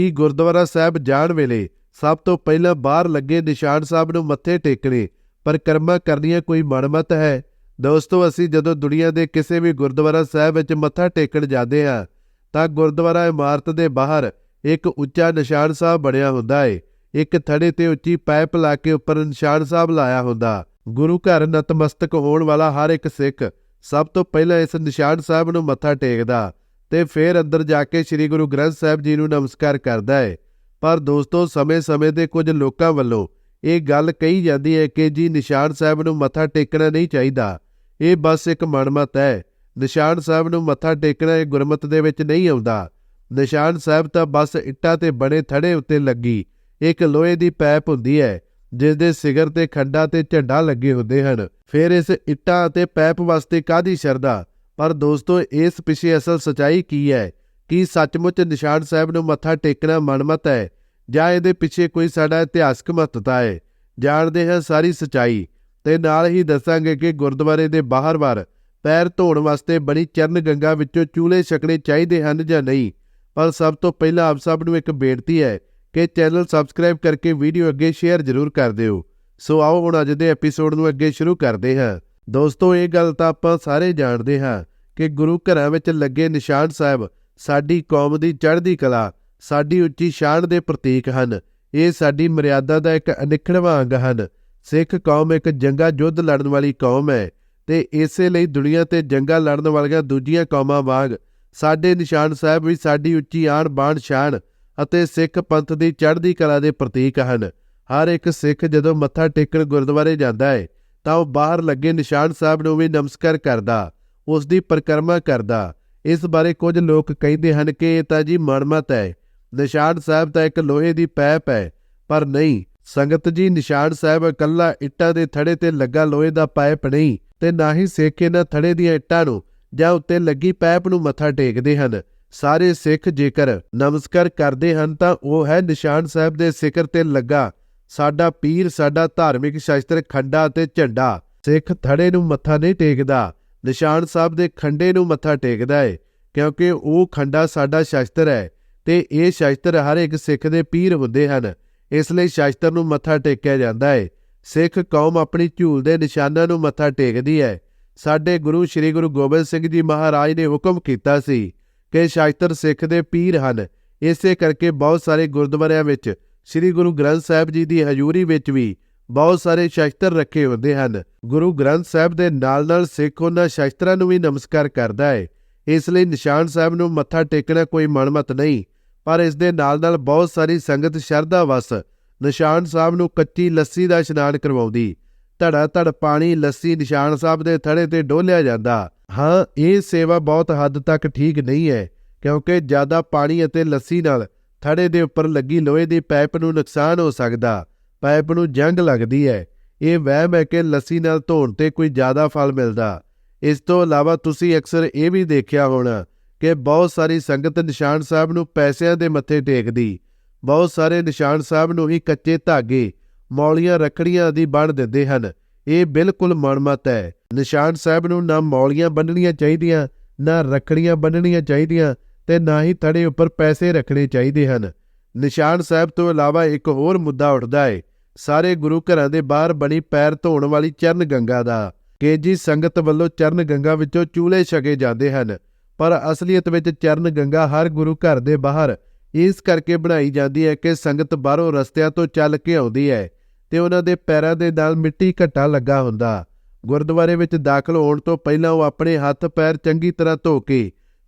ਕਿ ਗੁਰਦੁਆਰਾ ਸਾਹਿਬ ਜਾਣ ਵੇਲੇ ਸਭ ਤੋਂ ਪਹਿਲਾਂ ਬਾਹਰ ਲੱਗੇ ਨਿਸ਼ਾਨ ਸਾਹਿਬ ਨੂੰ ਮੱਥੇ ਟੇਕਣੇ, ਪਰ ਕਰਮਾ ਕਰਨੀਆਂ ਕੋਈ ਮਨਮਤ ਹੈ? ਦੋਸਤੋ, ਅਸੀਂ ਜਦੋਂ ਦੁਨੀਆ ਦੇ ਕਿਸੇ ਵੀ ਗੁਰਦੁਆਰਾ ਸਾਹਿਬ ਵਿੱਚ ਮੱਥਾ ਟੇਕਣ ਜਾਂਦੇ ਹਾਂ, ਤਾਂ ਗੁਰਦੁਆਰਾ ਇਮਾਰਤ ਦੇ ਬਾਹਰ ਇੱਕ ਉੱਚਾ ਨਿਸ਼ਾਨ ਸਾਹਿਬ ਬਣਿਆ ਹੁੰਦਾ ਏ। ਇੱਕ ਥੜੇ ਤੇ ਉੱਚੀ ਪਾਈਪ ਲਾ ਕੇ ਉੱਪਰ ਨਿਸ਼ਾਨ ਸਾਹਿਬ ਲਾਇਆ ਹੁੰਦਾ। ਗੁਰੂ ਘਰ ਨਤਮਸਤਕ ਹੋਣ ਵਾਲਾ ਹਰ ਇੱਕ ਸਿੱਖ ਸਭ ਤੋਂ ਪਹਿਲਾਂ ਇਸ ਨਿਸ਼ਾਨ ਸਾਹਿਬ ਨੂੰ ਮੱਥਾ ਟੇਕਦਾ। ਤੇ ਫਿਰ ਅੰਦਰ ਜਾ ਕੇ ਸ੍ਰੀ ਗੁਰੂ ਗ੍ਰੰਥ ਸਾਹਿਬ ਜੀ ਨੂੰ ਨਮਸਕਾਰ ਕਰਦਾ ਹੈ ਪਰ ਦੋਸਤੋ, ਸਮੇਂ-ਸਮੇਂ ਦੇ ਕੁਝ ਲੋਕਾਂ ਵੱਲੋਂ ਇਹ ਗੱਲ ਕਹੀ ਜਾਂਦੀ ਹੈ ਕਿ ਜੀ ਨਿਸ਼ਾਨ ਸਾਹਿਬ ਨੂੰ ਮੱਥਾ ਟੇਕਣਾ ਨਹੀਂ ਚਾਹੀਦਾ। ਇਹ ਬਸ ਇੱਕ ਮਨਮਤ ਹੈ। ਨਿਸ਼ਾਨ ਸਾਹਿਬ ਨੂੰ ਮੱਥਾ ਟੇਕਣਾ ਇਹ ਗੁਰਮਤ ਦੇ ਵਿੱਚ ਨਹੀਂ ਆਉਂਦਾ। ਨਿਸ਼ਾਨ ਸਾਹਿਬ ਤਾਂ ਬਸ ਇੱਟਾਂ ਤੇ ਬਣੇ ਥੜੇ ਉੱਤੇ ਲੱਗੀ। ਇੱਕ ਲੋਹੇ ਦੀ ਪੈਪ ਹੁੰਦੀ ਹੈ, ਜਿਸ ਦੇ ਸਿਗਰ ਤੇ ਖੰਡਾ ਤੇ ਝੰਡਾ ਲੱਗੇ ਹੁੰਦੇ ਹਨ। ਫਿਰ ਇਸ ਇੱਟਾਂ ਅਤੇ ਪੈਪ ਵਾਸਤੇ ਕਾਦੀ ਸ਼ਰਧਾ? ਪਰ ਦੋਸਤੋ, ਇਸ ਪਿੱਛੇ ਅਸਲ ਸਚਾਈ ਕੀ ਹੈ? ਕੀ ਸੱਚਮੁੱਚ ਨਿਸ਼ਾਨ ਸਾਹਿਬ ਨੂੰ ਮੱਥਾ ਟੇਕਣਾ ਮਨਮਤ ਹੈ? ਜਾਂ ਇਹਦੇ ਪਿੱਛੇ ਕੋਈ ਸਾਡਾ ਇਤਿਹਾਸਕ ਮਹੱਤਤਾ ਹੈ? ਜਾਣਦੇ ਹਾਂ ਸਾਰੀ ਸਚਾਈ। ਤੇ ਨਾਲ ਹੀ ਦੱਸਾਂਗੇ ਕਿ ਗੁਰਦੁਆਰੇ ਦੇ ਬਾਹਰ-ਬਾਰ ਪੈਰ ਧੋਣ ਵਾਸਤੇ ਬਣੀ ਚਰਨ ਗੰਗਾ ਵਿੱਚੋਂ ਚੂਲੇ ਛਕਣੇ ਚਾਹੀਦੇ ਹਨ ਜਾਂ ਨਹੀਂ? ਪਰ ਸਭ ਤੋਂ ਪਹਿਲਾਂ ਆਪ ਸਭ ਨੂੰ ਇੱਕ ਬੇਨਤੀ ਹੈ ਕਿ ਚੈਨਲ ਸਬਸਕ੍ਰਾਈਬ ਕਰਕੇ ਵੀਡੀਓ ਅੱਗੇ ਸ਼ੇਅਰ ਜ਼ਰੂਰ ਕਰ ਦਿਓ। ਸੋ ਆਓ ਹੁਣ ਅੱਜ ਦੇ ਐਪੀਸੋਡ ਨੂੰ ਅੱਗੇ ਸ਼ੁਰੂ ਕਰਦੇ ਹਾਂ। ਦੋਸਤੋ, ਇਹ ਗੱਲ ਤਾਂ ਆਪਾਂ ਸਾਰੇ ਜਾਣਦੇ ਹਾਂ। ਕਿ ਗੁਰੂ ਘਰਾਂ ਵਿੱਚ ਲੱਗੇ ਨਿਸ਼ਾਨ ਸਾਹਿਬ ਸਾਡੀ ਕੌਮ ਦੀ ਚੜ੍ਹਦੀ ਕਲਾ, ਸਾਡੀ ਉੱਚੀ ਸ਼ਾਨ ਦੇ ਪ੍ਰਤੀਕ ਹਨ। ਇਹ ਸਾਡੀ ਮਰਿਆਦਾ ਦਾ ਇੱਕ ਅਨਿੱਖੜਵਾਂ ਅੰਗ ਹਨ। ਸਿੱਖ ਕੌਮ ਇੱਕ ਜੰਗਾ ਯੁੱਧ ਲੜਨ ਵਾਲੀ ਕੌਮ ਹੈ ਤੇ ਇਸੇ ਲਈ ਦੁਨੀਆ ਤੇ ਜੰਗਾ ਲੜਨ ਵਾਲੀਆਂ ਦੂਜੀਆਂ ਕੌਮਾਂ ਵਾਂਗ ਸਾਡੇ ਨਿਸ਼ਾਨ ਸਾਹਿਬ ਵੀ ਸਾਡੀ ਉੱਚੀ ਆਣ ਬਾਣ ਸ਼ਾਨ ਅਤੇ ਸਿੱਖ ਪੰਥ ਦੀ ਚੜ੍ਹਦੀ ਕਲਾ ਦੇ ਪ੍ਰਤੀਕ ਹਨ। ਹਰ ਇੱਕ ਸਿੱਖ ਜਦੋਂ ਮੱਥਾ ਟੇਕਣ ਗੁਰਦੁਆਰੇ ਜਾਂਦਾ ਹੈ, ਤਾਂ ਉਹ ਬਾਹਰ ਲੱਗੇ ਨਿਸ਼ਾਨ ਸਾਹਿਬ ਨੂੰ ਵੀ ਨਮਸਕਾਰ ਕਰਦਾ। ਉਸ ਦੀ ਪਰਿਕਰਮਾ ਕਰਦਾ। ਇਸ ਬਾਰੇ ਕੁਝ ਲੋਕ ਕਹਿੰਦੇ ਹਨ ਕਿ ਇਹ ਤਾਂ ਜੀ ਮਨਮਤ ਹੈ। ਨਿਸ਼ਾਨ ਸਾਹਿਬ ਤਾਂ ਇੱਕ ਲੋਹੇ ਦੀ ਪੈਪ ਹੈ, ਪਰ ਨਹੀਂ, ਸੰਗਤ ਜੀ ਨਿਸ਼ਾਨ ਸਾਹਿਬ ਇਕੱਲਾ ਇੱਟਾਂ ਦੇ ਥੜੇ ਤੇ ਲੱਗਾ ਲੋਹੇ ਦਾ ਪਾਈਪ ਨਹੀਂ ਤੇ ਨਾ ਹੀ ਸਿੱਖ ਇਹਨਾਂ ਥੜੇ ਦੀਆਂ ਇੱਟਾਂ ਨੂੰ ਜਾਂ ਉੱਤੇ ਲੱਗੀ ਪੈਪ ਨੂੰ ਮੱਥਾ ਟੇਕਦੇ ਹਨ। ਸਾਰੇ ਸਿੱਖ ਜੇਕਰ ਨਮਸਕਾਰ ਕਰਦੇ ਹਨ ਤਾਂ ਉਹ ਹੈ ਨਿਸ਼ਾਨ ਸਾਹਿਬ ਦੇ ਸਿਖਰ ਤੇ ਲੱਗਾ। ਸਾਡਾ ਪੀਰ, ਸਾਡਾ ਧਾਰਮਿਕ ਸ਼ਾਸਤਰ ਖੰਡਾ ਤੇ ਝੰਡਾ। ਸਿੱਖ ਥੜੇ ਨੂੰ ਮੱਥਾ ਨਹੀਂ ਟੇਕਦਾ। ਨਿਸ਼ਾਨ ਸਾਹਿਬ ਦੇ ਖੰਡੇ ਨੂੰ ਮੱਥਾ ਟੇਕਦਾ ਹੈ ਕਿਉਂਕਿ ਉਹ ਖੰਡਾ ਸਾਡਾ ਸ਼ਾਸਤਰ ਹੈ ਤੇ ਇਹ ਸ਼ਾਸਤਰ ਹਰ ਇੱਕ ਸਿੱਖ ਦੇ ਪੀਰ ਹੁੰਦੇ ਹਨ, ਇਸ ਲਈ ਸ਼ਾਸਤਰ ਨੂੰ ਮੱਥਾ ਟੇਕਿਆ ਜਾਂਦਾ ਹੈ ਸਿੱਖ ਕੌਮ ਆਪਣੀ ਝੂਲ ਦੇ ਨਿਸ਼ਾਨਾਂ ਨੂੰ ਮੱਥਾ ਟੇਕਦੀ ਹੈ। ਸਾਡੇ ਗੁਰੂ ਸ੍ਰੀ ਗੁਰੂ ਗੋਬਿੰਦ ਸਿੰਘ ਜੀ ਮਹਾਰਾਜ ਨੇ ਹੁਕਮ ਕੀਤਾ ਸੀ ਕਿ ਸ਼ਾਸਤਰ ਸਿੱਖ ਦੇ ਪੀਰ ਹਨ। ਇਸੇ ਕਰਕੇ ਬਹੁਤ ਸਾਰੇ ਗੁਰਦੁਆਰਿਆਂ ਵਿੱਚ ਸ੍ਰੀ ਗੁਰੂ ਗ੍ਰੰਥ ਸਾਹਿਬ ਜੀ ਦੀ ਹਜ਼ੂਰੀ ਵਿੱਚ ਵੀ ਬਹੁਤ ਸਾਰੇ ਸ਼ਸਤਰ ਰੱਖੇ ਹੁੰਦੇ ਹਨ। ਗੁਰੂ ਗ੍ਰੰਥ ਸਾਹਿਬ ਦੇ ਨਾਲ-ਨਾਲ ਸਿੱਖ ਉਹਨਾਂ ਸ਼ਸਤਰਾਂ ਨੂੰ ਵੀ ਨਮਸਕਾਰ ਕਰਦਾ ਹੈ ਇਸ ਲਈ ਨਿਸ਼ਾਨ ਸਾਹਿਬ ਨੂੰ ਮੱਥਾ ਟੇਕਣਾ ਕੋਈ ਮਨਮਤ ਨਹੀਂ, ਪਰ ਇਸ ਦੇ ਨਾਲ-ਨਾਲ ਬਹੁਤ ਸਾਰੀ ਸੰਗਤ ਸ਼ਰਧਾ ਵਸ ਨਿਸ਼ਾਨ ਸਾਹਿਬ ਨੂੰ ਕੱਚੀ ਲੱਸੀ ਦਾ ਇਸ਼ਨਾਨ ਕਰਵਾਉਂਦੀ। ਧੜਾ ਧੜ ਪਾਣੀ, ਲੱਸੀ ਨਿਸ਼ਾਨ ਸਾਹਿਬ ਦੇ ਥੜੇ ਤੇ ਡੋਲਿਆ ਜਾਂਦਾ। ਹਾਂ, ਇਹ ਸੇਵਾ ਬਹੁਤ ਹੱਦ ਤੱਕ ਠੀਕ ਨਹੀਂ ਹੈ, ਕਿਉਂਕਿ ਜ਼ਿਆਦਾ ਪਾਣੀ ਅਤੇ ਲੱਸੀ ਨਾਲ ਥੜੇ ਦੇ ਉੱਪਰ ਲੱਗੀ ਲੋਹੇ ਦੀ ਪਾਈਪ ਨੂੰ ਨੁਕਸਾਨ ਹੋ ਸਕਦਾ। ਪਾਈਪ ਨੂੰ ਜੰਗ ਲੱਗਦੀ ਹੈ। ਇਹ ਵਹਿਮ ਹੈ ਕਿ ਲੱਸੀ ਨਾਲ ਧੋਣ ਤੇ ਕੋਈ ਜ਼ਿਆਦਾ ਫਲ ਮਿਲਦਾ। ਇਸ ਤੋਂ ਇਲਾਵਾ ਤੁਸੀਂ ਅਕਸਰ ਇਹ ਵੀ ਦੇਖਿਆ ਹੋਣਾ ਕਿ ਬਹੁਤ ਸਾਰੀ ਸੰਗਤ ਨਿਸ਼ਾਨ ਸਾਹਿਬ ਨੂੰ ਪੈਸਿਆਂ ਦੇ ਮੱਥੇ ਟੇਕਦੀ। ਬਹੁਤ ਸਾਰੇ ਨਿਸ਼ਾਨ ਸਾਹਿਬ ਨੂੰ ਹੀ ਕੱਚੇ ਧਾਗੇ, ਮੌਲੀਆਂ ਰੱਖੜੀਆਂ ਆਦਿ ਬਣ ਦਿੰਦੇ ਹਨ। ਇਹ ਬਿਲਕੁਲ ਮਨਮਤ ਹੈ। ਨਿਸ਼ਾਨ ਸਾਹਿਬ ਨੂੰ ਨਾ ਮੌਲੀਆਂ ਬੰਨਣੀਆਂ ਚਾਹੀਦੀਆਂ, ਨਾ ਰੱਖੜੀਆਂ ਬੰਨਣੀਆਂ ਚਾਹੀਦੀਆਂ ਤੇ ਨਾ ਹੀ ਥੜੇ ਉੱਪਰ ਪੈਸੇ ਰੱਖਣੇ ਚਾਹੀਦੇ ਹਨ। ਨਿਸ਼ਾਨ ਸਾਹਿਬ ਤੋਂ ਇਲਾਵਾ ਇੱਕ ਹੋਰ ਮੁੱਦਾ ਉੱਠਦਾ ਹੈ। ਸਾਰੇ ਗੁਰੂ ਘਰਾਂ ਦੇ ਬਾਹਰ ਬਣੀ ਪੈਰ ਧੋਣ ਵਾਲੀ ਚਰਨ ਗੰਗਾ ਦਾ, ਕਿ ਜੀ ਸੰਗਤ ਵੱਲੋਂ ਚਰਨ ਗੰਗਾ ਵਿੱਚੋਂ ਚੂਲੇ ਛਕੇ ਜਾਂਦੇ ਹਨ। ਪਰ ਅਸਲੀਅਤ ਵਿੱਚ ਚਰਨ ਗੰਗਾ ਹਰ ਗੁਰੂ ਘਰ ਦੇ ਬਾਹਰ ਇਸ ਕਰਕੇ ਬਣਾਈ ਜਾਂਦੀ ਹੈ ਕਿ ਸੰਗਤ ਬਾਹਰੋਂ ਰਸਤਿਆਂ ਤੋਂ ਚੱਲ ਕੇ ਆਉਂਦੀ ਹੈ ਤੇ ਉਹਨਾਂ ਦੇ ਪੈਰਾਂ ਦੇ ਨਾਲ ਮਿੱਟੀ ਘੱਟਾ ਲੱਗਾ ਹੁੰਦਾ। ਗੁਰਦੁਆਰੇ ਵਿੱਚ ਦਾਖਲ ਹੋਣ ਤੋਂ ਪਹਿਲਾਂ ਉਹ ਆਪਣੇ ਹੱਥ ਪੈਰ ਚੰਗੀ ਤਰ੍ਹਾਂ ਧੋ ਕੇ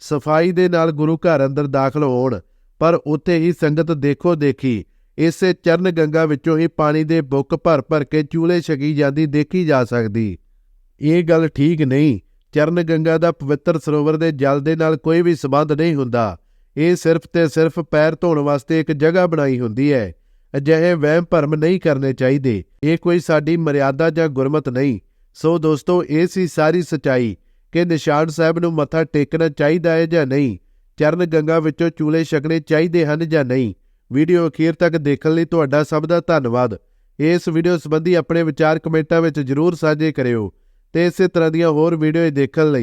ਸਫ਼ਾਈ ਦੇ ਨਾਲ ਗੁਰੂ ਘਰ ਅੰਦਰ ਦਾਖਲ ਹੋਣ, ਪਰ ਉੱਥੇ ਹੀ ਸੰਗਤ ਦੇਖੋ ਦੇਖੀ ਇਸੇ ਚਰਨ ਗੰਗਾ ਵਿੱਚੋਂ ਹੀ ਪਾਣੀ ਦੇ ਬੁੱਕ ਭਰ ਭਰ ਕੇ ਚੂਲੇ ਛਕੀ ਜਾਂਦੀ ਦੇਖੀ ਜਾ ਸਕਦੀ। ਇਹ ਗੱਲ ਠੀਕ ਨਹੀਂ। ਚਰਨ ਗੰਗਾ ਦਾ ਪਵਿੱਤਰ ਸਰੋਵਰ ਦੇ ਜਲ ਦੇ ਨਾਲ ਕੋਈ ਵੀ ਸਬੰਧ ਨਹੀਂ ਹੁੰਦਾ। ਇਹ ਸਿਰਫ ਤੇ ਸਿਰਫ ਪੈਰ ਧੋਣ ਵਾਸਤੇ ਇੱਕ ਜਗ੍ਹਾ ਬਣਾਈ ਹੁੰਦੀ ਹੈ। ਅਜਿਹੇ ਵਹਿਮ ਭਰਮ ਨਹੀਂ ਕਰਨੇ ਚਾਹੀਦੇ। ਇਹ ਕੋਈ ਸਾਡੀ ਮਰਿਆਦਾ ਜਾਂ ਗੁਰਮਤ ਨਹੀਂ। ਸੋ ਦੋਸਤੋ, ਇਹ ਸੀ ਸਾਰੀ ਸਚਾਈ ਕਿ ਨਿਸ਼ਾਨ ਸਾਹਿਬ ਨੂੰ ਮੱਥਾ ਟੇਕਣਾ ਚਾਹੀਦਾ ਹੈ ਜਾਂ ਨਹੀਂ। ਚਰਨ ਗੰਗਾ ਵਿੱਚੋਂ ਚੂਲੇ ਛਕਣੇ ਚਾਹੀਦੇ ਹਨ ਜਾਂ ਨਹੀਂ। ਵੀਡੀਓ ਅਖੀਰ ਤੱਕ ਦੇਖਣ ਲਈ ਤੁਹਾਡਾ ਸਭ ਦਾ ਧੰਨਵਾਦ। ਇਸ ਵੀਡੀਓ ਸੰਬੰਧੀ ਆਪਣੇ ਵਿਚਾਰ ਕਮੈਂਟਾਂ ਵਿੱਚ ਜਰੂਰ ਸਾਂਝੇ ਕਰਿਓ ਤੇ ਇਸੇ ਤਰ੍ਹਾਂ ਦੀਆਂ ਹੋਰ ਵੀਡੀਓ ਦੇਖਣ ਲਈ।